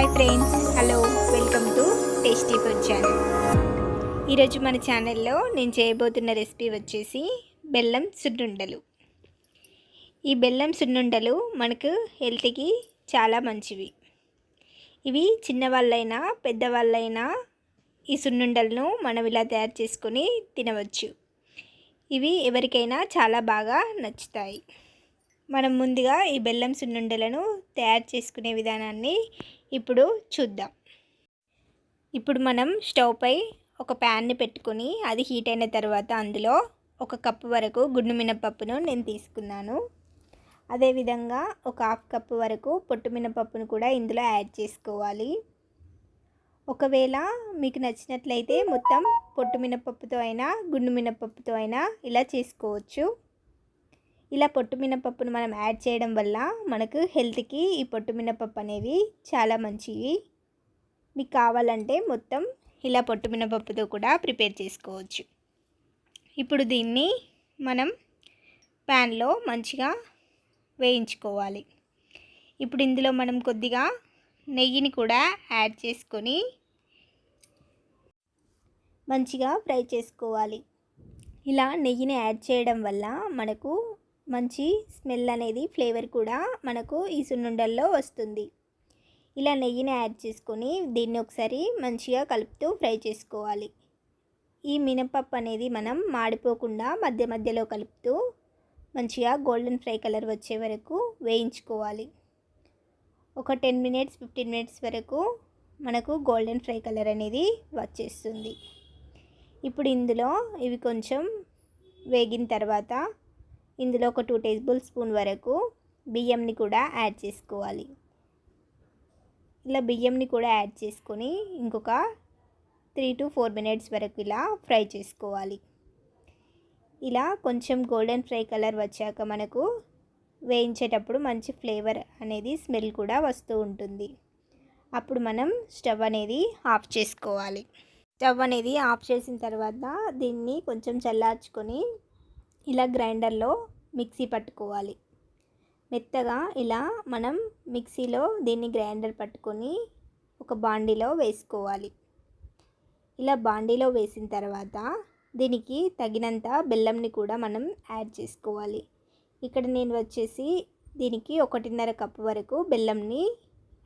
Hi friends hello welcome to tasty food channel ఈరోజు మన ఛానల్లో నేను చేయబోతున్న రెసిపీ వచ్చేసి బెల్లం సున్నుండలు. ఈ బెల్లం సున్నుండలు మనకు హెల్త్కి చాలా మంచివి. ఇవి చిన్నవాళ్ళైనా పెద్దవాళ్ళైనా ఈ సున్నుండలను మనం ఇలా తయారు చేసుకొని తినవచ్చు. ఇవి ఎవరికైనా చాలా బాగా నచ్చుతాయి. మనం ముందుగా ఈ బెల్లం సున్నుండలను తయారు చేసుకునే విధానాన్ని ఇప్పుడు చూద్దాం. ఇప్పుడు మనం స్టవ్ పై ఒక ప్యాన్ని పెట్టుకొని అది హీట్ అయిన తర్వాత అందులో ఒక కప్పు వరకు గుండు మినపప్పును నేను తీసుకున్నాను. అదేవిధంగా ఒక హాఫ్ కప్పు వరకు పొట్టు మినపప్పును కూడా ఇందులో యాడ్ చేసుకోవాలి. ఒకవేళ మీకు నచ్చినట్లయితే మొత్తం పొట్టు మినపప్పుతో అయినా గుండు మినపప్పుతో అయినా ఇలా చేసుకోవచ్చు. ఇలా పొట్టు మినపప్పును మనం యాడ్ చేయడం వల్ల మనకు హెల్త్కి ఈ పొట్టు మినపప్పు అనేవి చాలా మంచివి. మీకు కావాలంటే మొత్తం ఇలా పొట్టు మినపప్పుతో కూడా ప్రిపేర్ చేసుకోవచ్చు. ఇప్పుడు దీన్ని మనం ప్యాన్లో మంచిగా వేయించుకోవాలి. ఇప్పుడు ఇందులో మనం కొద్దిగా నెయ్యిని కూడా యాడ్ చేసుకొని మంచిగా ఫ్రై చేసుకోవాలి. ఇలా నెయ్యిని యాడ్ చేయడం వల్ల మనకు మంచి స్మెల్ అనేది ఫ్లేవర్ కూడా మనకు ఈ సున్నుండల్లో వస్తుంది. ఇలా నెయ్యిని యాడ్ చేసుకొని దీన్ని ఒకసారి మంచిగా కలుపుతూ ఫ్రై చేసుకోవాలి. ఈ మినపప్పు అనేది మనం మాడిపోకుండా మధ్య మధ్యలో కలుపుతూ మంచిగా గోల్డెన్ ఫ్రై కలర్ వచ్చే వరకు వేయించుకోవాలి. ఒక టెన్ మినిట్స్ ఫిఫ్టీన్ మినిట్స్ వరకు మనకు గోల్డెన్ ఫ్రై కలర్ అనేది వచ్చేస్తుంది. ఇప్పుడు ఇందులో ఇవి కొంచెం వేగిన తర్వాత ఇందులో ఒక టూ టేబుల్ స్పూన్ వరకు బియ్యంని కూడా యాడ్ చేసుకోవాలి. ఇలా బియ్యంని కూడా యాడ్ చేసుకొని ఇంకొక త్రీ టు ఫోర్ మినిట్స్ వరకు ఇలా ఫ్రై చేసుకోవాలి. ఇలా కొంచెం గోల్డెన్ ఫ్రై కలర్ వచ్చాక మనకు వేయించేటప్పుడు మంచి ఫ్లేవర్ అనేది స్మెల్ కూడా వస్తూ ఉంటుంది. అప్పుడు మనం స్టవ్ అనేది ఆఫ్ చేసుకోవాలి. స్టవ్ అనేది ఆఫ్ చేసిన తర్వాత దీన్ని కొంచెం చల్లార్చుకొని ఇలా గ్రైండర్లో మిక్సీ పట్టుకోవాలి. మెత్తగా ఇలా మనం మిక్సీలో దీన్ని గ్రైండర్ పట్టుకొని ఒక బాండీలో వేసుకోవాలి. ఇలా బాండీలో వేసిన తర్వాత దీనికి తగినంత బెల్లంని కూడా మనం యాడ్ చేసుకోవాలి. ఇక్కడ నేను వచ్చేసి దీనికి ఒకటిన్నర కప్పు వరకు బెల్లంని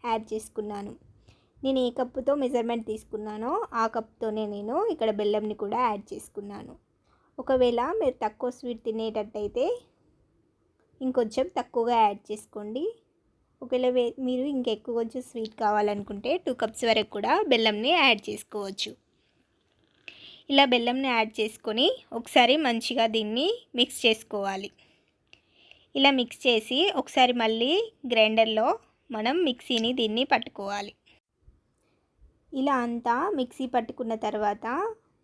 యాడ్ చేసుకున్నాను. నేను ఏ కప్పుతో మెజర్మెంట్ తీసుకున్నానో ఆ కప్తోనే నేను ఇక్కడ బెల్లంని కూడా యాడ్ చేసుకున్నాను. ఒకవేళ మీరు తక్కువ స్వీట్ తినేటట్టయితే ఇంకొంచెం తక్కువగా యాడ్ చేసుకోండి. ఒకవేళ మీరు ఇంకెక్కువ కొంచెం స్వీట్ కావాలనుకుంటే టూ కప్స్ వరకు కూడా బెల్లంని యాడ్ చేసుకోవచ్చు. ఇలా బెల్లంని యాడ్ చేసుకొని ఒకసారి మంచిగా దీన్ని మిక్స్ చేసుకోవాలి. ఇలా మిక్స్ చేసి ఒకసారి మళ్ళీ గ్రైండర్లో మనం మిక్సీని దీన్ని పట్టుకోవాలి. ఇలా అంతా మిక్సీ పట్టుకున్న తర్వాత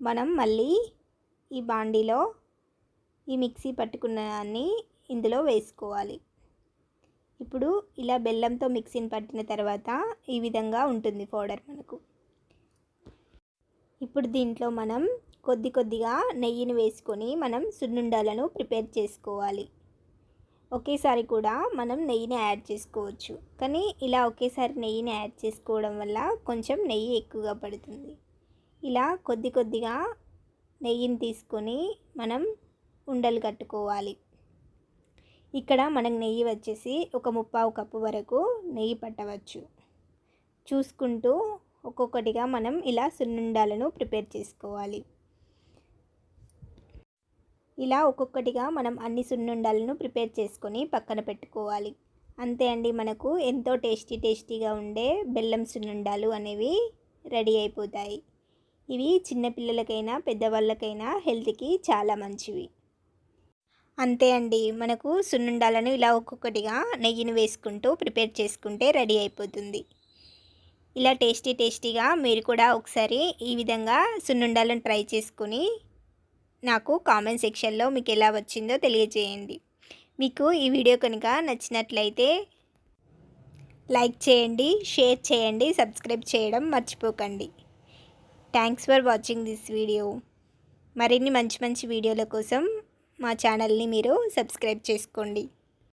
మనం మళ్ళీ ఈ బాండీలో ఈ మిక్సీ పట్టుకున్న దాన్ని ఇందులో వేసుకోవాలి. ఇప్పుడు ఇలా బెల్లంతో మిక్సీని పట్టిన తర్వాత ఈ విధంగా ఉంటుంది పౌడర్ మనకు. ఇప్పుడు దీంట్లో మనం కొద్ది కొద్దిగా నెయ్యిని వేసుకొని మనం సున్నుండాలను ప్రిపేర్ చేసుకోవాలి. ఒకేసారి కూడా మనం నెయ్యిని యాడ్ చేసుకోవచ్చు. కానీ ఇలా ఒకేసారి నెయ్యిని యాడ్ చేసుకోవడం వల్ల కొంచెం నెయ్యి ఎక్కువగా పడుతుంది. ఇలా కొద్ది కొద్దిగా నెయ్యిని తీసుకొని మనం ఉండలు కట్టుకోవాలి. ఇక్కడ మనకు నెయ్యి వచ్చేసి ఒక ముప్పావు కప్పు వరకు నెయ్యి పట్టవచ్చు. చూసుకుంటూ ఒక్కొక్కటిగా మనం ఇలా సున్నుండాలను ప్రిపేర్ చేసుకోవాలి. ఇలా ఒక్కొక్కటిగా మనం అన్ని సున్నుండాలను ప్రిపేర్ చేసుకొని పక్కన పెట్టుకోవాలి. అంతే అండి మనకు ఎంతో టేస్టీ టేస్టీగా ఉండే బెల్లం సున్నుండాలు అనేవి రెడీ అయిపోతాయి. ఇవి చిన్నపిల్లలకైనా పెద్దవాళ్ళకైనా హెల్త్కి చాలా మంచివి. అంతే అండి. మనకు సున్నుండాలను ఇలా ఒక్కొక్కటిగా నెయ్యిని వేసుకుంటూ ప్రిపేర్ చేసుకుంటే రెడీ అయిపోతుంది. ఇలా టేస్టీ టేస్టీగా మీరు కూడా ఒకసారి ఈ విధంగా సున్నుండాలను ట్రై చేసుకుని నాకు కామెంట్ సెక్షన్లో మీకు ఎలా వచ్చిందో తెలియజేయండి. మీకు ఈ వీడియో కనుక నచ్చినట్లయితే లైక్ చేయండి షేర్ చేయండి సబ్స్క్రైబ్ చేయడం మర్చిపోకండి. Thanks for watching this video మరిన్ని మంచి మంచి వీడియోల కోసం మా ఛానల్ని మీరు సబ్స్క్రైబ్ చేసుకోండి.